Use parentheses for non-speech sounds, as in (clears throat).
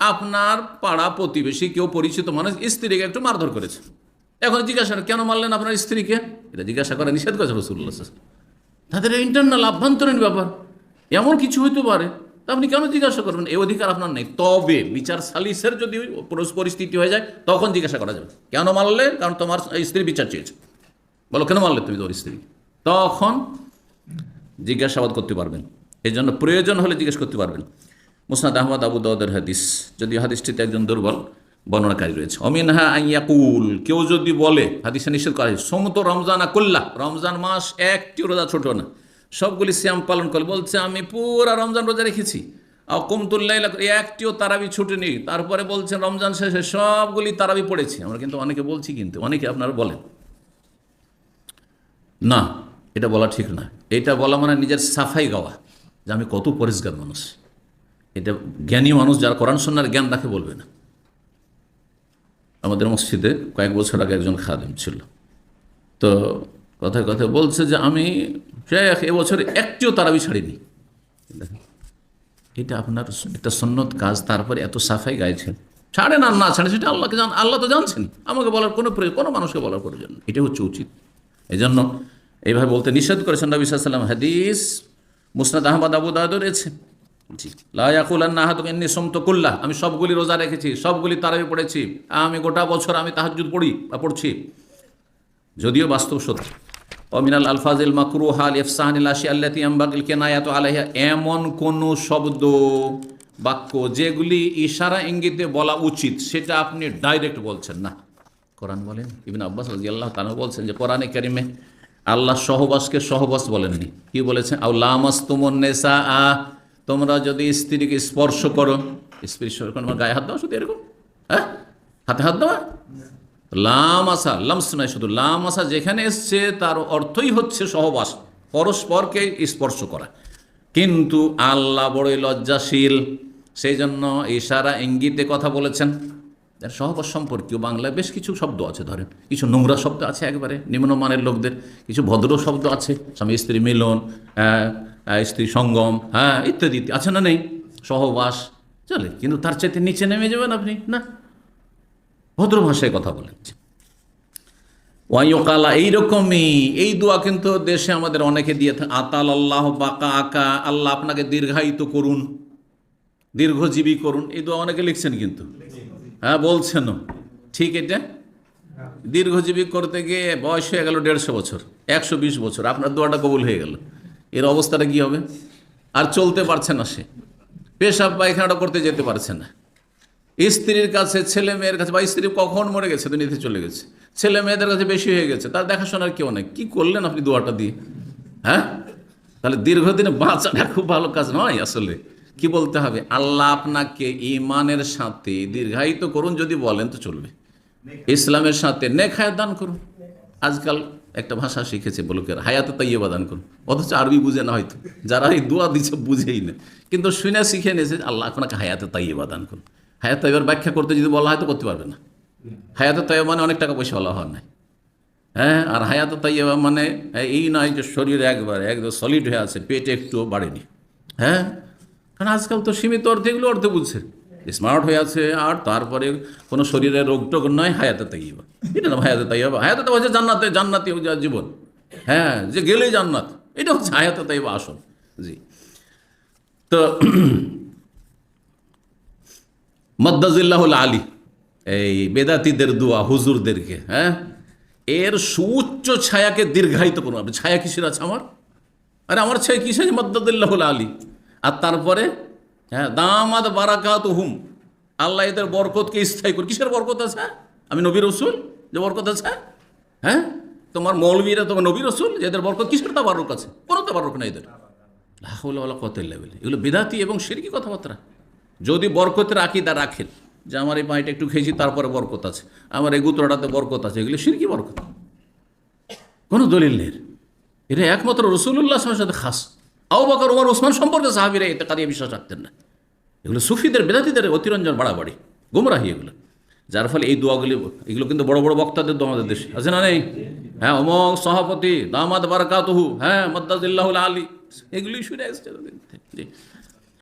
আপনার পাড়া প্রতিবেশী কেউ পরিচিত মানুষ স্ত্রীকে একটু মারধর করেছে। এখন জিজ্ঞাসা কেন মারলেন আপনার স্ত্রীকে? এটা জিজ্ঞাসা করা নিষেধ করেছে রসুল্লাহ তাদের ইন্টারনাল আভ্যন্তরীণ ব্যাপার। এমন কিছু হইতে পারে। আপনি কেন জিজ্ঞাসা করবেন? এই অধিকার আপনার নেই। তবে বিচার সালিসের যদি পরিস্থিতি হয়ে যায়, তখন জিজ্ঞাসা করা যাবে। কেন মারলে? কারণ তোমার স্ত্রী বিচার চেয়েছে। বলো, কেন মারলে তুমি তোর স্ত্রী তখন জিজ্ঞাসাবাদ করতে পারবেন। এই জন্য প্রয়োজন হলে জিজ্ঞেস করতে পারবেন। মুসনাদ আহমদ আবু দাউদের হাদিস। যদি হাদিসটিতে একজন দুর্বল বর্ণনাকারী রয়েছে। অমিনহা আইয়াকুল কেউ যদি বলে, হাদিসে নিষেধ করা হয়েছে, সমত রমজান আকুল্লাহ, রমজান মাস একটি রোজা ছোট না। সবগুলি শ্যাম পালন করে বলছে, আমি পুরা রমজান রোজা রেখেছি। আর কুমতুল্লাহ একটিও তারাবি ছুটে নেই তারপরে বলছেন রমজান শেষে সবগুলি তারাবি পড়েছি। আমরা কিন্তু অনেকে বলছি কিন্তু, অনেকে আপনারা বলেন। না, এটা বলা ঠিক না। এটা বলা মানে নিজের সাফাই গাওয়া, যে আমি কত পরিষ্কার মানুষ। এটা জ্ঞানী মানুষ যারা কোরআন সন্ন্যার জ্ঞান তাকে বলবে না। আমাদের মসজিদে কয়েক বছর আগে একজন খাদেম ছিল। তো কথায় কথায় বলছে যে, আমি এবছরে একটিও তারাবি ছাড়িনি। এটা আপনার একটা সন্ন্যত কাজ, তারপরে এত সাফাই গাইছেন ছাড়েন আর না ছাড়ে, সেটা আল্লাহকে জান, আল্লাহ তো জানছেন আমাকে বলার কোনো প্রয়োজন, কোনো মানুষকে বলার প্রয়োজন এটা হচ্ছে উচিত। এই জন্য এইভাবে বলতে নিষেধ করেছেন নবী সাল্লাম হাদিস মুসনাদ আহমদ আবু দাদ রয়েছে। কুল্লাহ। আমি সবগুলি রোজা রেখেছি, সবগুলি তারাবি পড়েছি। আমি গোটা বছর আমি তাহাজুদ পড়ি বা পড়ছি। যদিও বাস্তব সত্য। অমিনাল আলফাজিল মাকরুহা আল ইফসাহানিল কেনায়াত আলাইহা। এমন কোন শব্দ, বাক্য যেগুলি ইশারা ইঙ্গিতে বলা উচিত, সেটা আপনি ডাইরেক্ট বলছেন না। কোরআন বলেন? ইবিন আব্বাস রাজি আল্লাহ তালা বলছেন যে, কোরআনে কারিমে আল্লাহ সহবাসকে সহবাস বলেননি। কি বলেছেন আউ লামাস তুমন নেশা আ তোমরা যদি স্ত্রীকে স্পর্শ করো, স্ত্রী আমার গায়ে হাত দেওয়া শুধু এরকম? হ্যাঁ? হাতে হাত দেওয়া লাম আসা লামস নয় শুধু লাম আসা যেখানে এসছে, তার অর্থই হচ্ছে সহবাস, পরস্পরকে স্পর্শ করা। কিন্তু আল্লাহ বড়ই লজ্জাশীল সেই জন্য ইশারা ইঙ্গিতে কথা বলেছেন। সহবাস সম্পর্কীয় বাংলায় বেশ কিছু শব্দ আছে, ধরেন। কিছু নোংরা শব্দ আছে একবারে, নিম্নমানের লোকদের, কিছু ভদ্র শব্দ আছে স্বামী স্ত্রী মিলন স্ত্রী সঙ্গম হ্যাঁ ইত্যাদি। আছে না নেই? সহবাস, চলে। কিন্তু তার চাইতে নিচে নেমে যাবেন আপনি? না। ভদ্র ভাষায় কথা বলেন। ওয়াইকালা এইরকমই। এই দোয়া কিন্তু দেশে আমাদের অনেকে দিয়ে থাকে আতাল আল্লাহ বাকা আকা আল্লাহ আপনাকে দীর্ঘায়িত করুন। দীর্ঘজীবী করুন। এই দোয়া অনেকে লিখছেন কিন্তু। হ্যাঁ বলছেনও। ঠিক এটা? দীর্ঘজীবী করতে গিয়ে বয়স হয়ে গেল দেড়শো বছর, একশো বিশ বছর। আপনার দোয়াটা কবুল হয়ে গেল। এর অবস্থাটা কি হবে? আর চলতে পারছে না সে। পেশাব পায়খানাটা করতে যেতে পারছে না। স্ত্রীর কাছে, ছেলে মেয়ের কাছে, বা স্ত্রী কখন মরে গেছে দুনিয়াতে চলে গেছে। ছেলে মেয়েদের কাছে বেশি হয়ে গেছে, তার দেখাশোনার কেউ নেই। কী করলেন আপনি দোয়াটা দিয়ে? হ্যাঁ? তাহলে দীর্ঘদিনে বাঁচাটা খুব ভালো কাজ নয় আসলে। কি বলতে হবে? আল্লাহ আপনাকে ইমানের সাথে দীর্ঘায়িত করুন, যদি বলেন তো চলবে। ইসলামের সাথে নেখায় দান করুন। আজকাল একটা ভাষা শিখেছে বলুকের, হায়াতে তাইয়েবা দান করুন। অথচ আরবি বুঝে না হয়তো যারা এই দোয়া দিচ্ছে বুঝেই না। কিন্তু শুনে শিখে নিয়েছে, আল্লাহ আপনাকে হায়াতে তাইয়েবা দান করুন। হায়াত তাইবার ব্যাখ্যা করতে যদি বলা হয় তো করতে পারবে না। হায়াতে তাইবা মানে অনেক টাকা পয়সা বলা হয় না হ্যাঁ আর হায়াতে তাইবা মানে এই নয় যে শরীর একবারে, একদম সলিড হয়ে আছে, পেটে একটু বাড়েনি। হ্যাঁ কারণ আজকাল তো সীমিত অর্থে, এগুলো অর্থে বুঝছে। স্মার্ট হয়ে আছে আর তারপরে কোনো শরীরের রোগ টোগ নয় হায়াতে তাইবা এটা না হায়াতে তাইবা হায়াতে তাইবা হচ্ছে জান্নাতে, জান্নাতি জীবন। হ্যাঁ যে গেলেই জান্নাত। এটা হচ্ছে হায়াতে তাইবা আসল। জি। তো (clears throat) মদ্দাজিল্লাহুল আলী, এই বেদাতিদের দোয়া হুজুরদেরকে হ্যাঁ? এর সুউচ্চ ছায়াকে দীর্ঘায়িত করুন ছায়া কিসের আছে আমার? আরে আমার ছায়া কিসের? আছে মদ্দাদিল্লাহুল আলী। আর তারপরে হ্যাঁ দামাদ বারাকাত হুম আল্লাহ এদের বরকতকে স্থায়ী করুন কিসের বরকত আছে? আমি নবী রসুল যে বরকত আছে? হ্যাঁ? তোমার মৌলবীরা তোমার নবী রসুল এদের বরকত কিসের তাবারক আছে? কোনো তাবারক নাই এদের। লাহুল্লাহ কত লেভেলে এগুলো বেদাতি এবং সেরকি কথাবার্তা। যদি বরকতের আকিদা রাখেন যে আমার এই পানিটা একটু খেয়েছি, তারপরে বরকত আছে। আমার এই গুতরাটাতে বরকত আছে। এগুলো সিরকি বরকত। কোনো দলিল নেই এটা একমাত্র রসুল্লাহ সাথে খাস। আউ বাকর ওমর ওসমান সম্পর্কে সাহাবিরা এতে কারিয়ে বিশ্বাস রাখতেন না। এগুলো সুফিদের, বেদাতিদের অতিরঞ্জন বাড়াবাড়ি, গুমরাহি এগুলো। যার ফলে এই দোয়াগুলি, এগুলো কিন্তু বড় বড় বক্তাদের দোয়া আমাদের দেশে। আছে না নেই? হ্যাঁ অমক সভাপতি দামাদ বারাকাতহু হ্যাঁ মদ্দাজিল্লাহুল আলী, এগুলি শুনে এসছে